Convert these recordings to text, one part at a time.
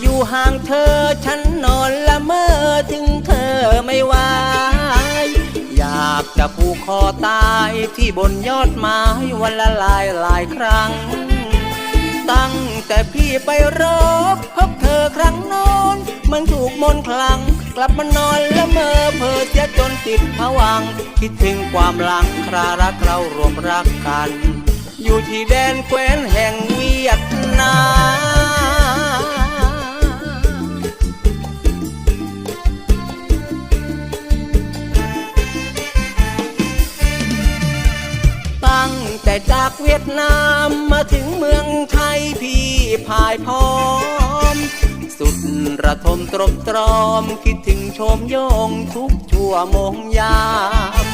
อยู่ห่างเธอ ฉันนอนละเมอถึงเธอไม่ไหวอยากจะผูกคอตายที่บนยอดไม้วันละหลายหลายครั้ง ตั้งแต่พี่ไปรบพบเธอครั้งโน้นมันถูกมนคลัง กลับมานอนละเมอเพอเสียจนติดผวังค์คิดถึงความหลังครารักเรารวมรักกัน อยู่ที่แดนแคว้นแห่งเวียดนาม จากเวียดนามมาถึงเมืองไทยพี่พายพร้อม สุดระทมตรมตรอมคิดถึงชมโยงทุกชั่วโมงยาม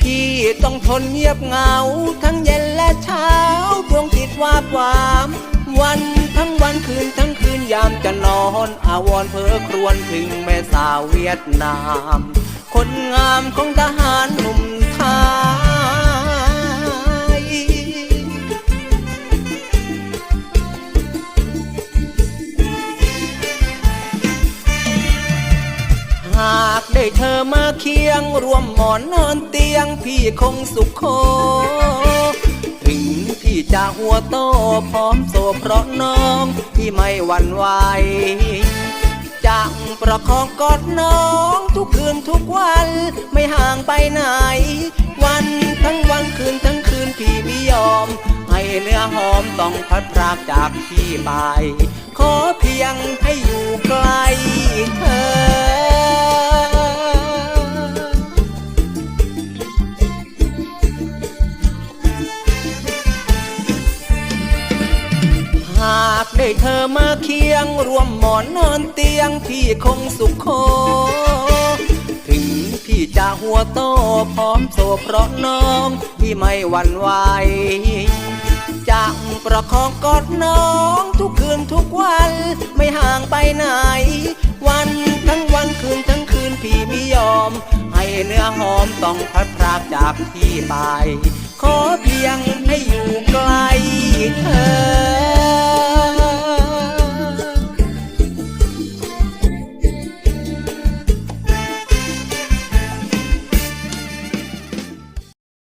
พี่ต้องทนเงียบเหงา ทั้งเย็นและเช้าดวงจิตวาบวาม วันทั้งวันคืนทั้งคืนยามจะนอนอาวรเพ้อครวญถึงแม่สาวเวียดนาม คนงามของทหารหนุ่มไทย ได้เธอมาเคียง รวมหมอนนอนเตียงพี่คงสุขโค ถึงพี่จะหัวโตพร้อมโซเพราะน้องที่ไม่หวั่นไหวจังประคองกอดน้องทุกคืนทุกวัน ไม่ห่างไปไหน วันทั้งวันคืนทั้งคืนพี่ไม่ยอม ให้เนื้อหอมต้องพัดพรากจากพี่ไป ขอเพียงให้อยู่ใกล้เธอ เธอมาเคียง รวมหมอนนอนเตียงพี่คงสุขโค ถึงพี่จะหัวโตพร้อมโซเพราะน้องที่ไม่หวั่นไหวจังประคองกอดน้องทุกคืนทุกวัน ไม่ห่างไปไหน วันทั้งวันคืนทั้งคืนพี่ไม่ยอม ให้เนื้อหอมต้องพัดพรากจากพี่ไป ขอเพียงให้อยู่ใกล้เธอ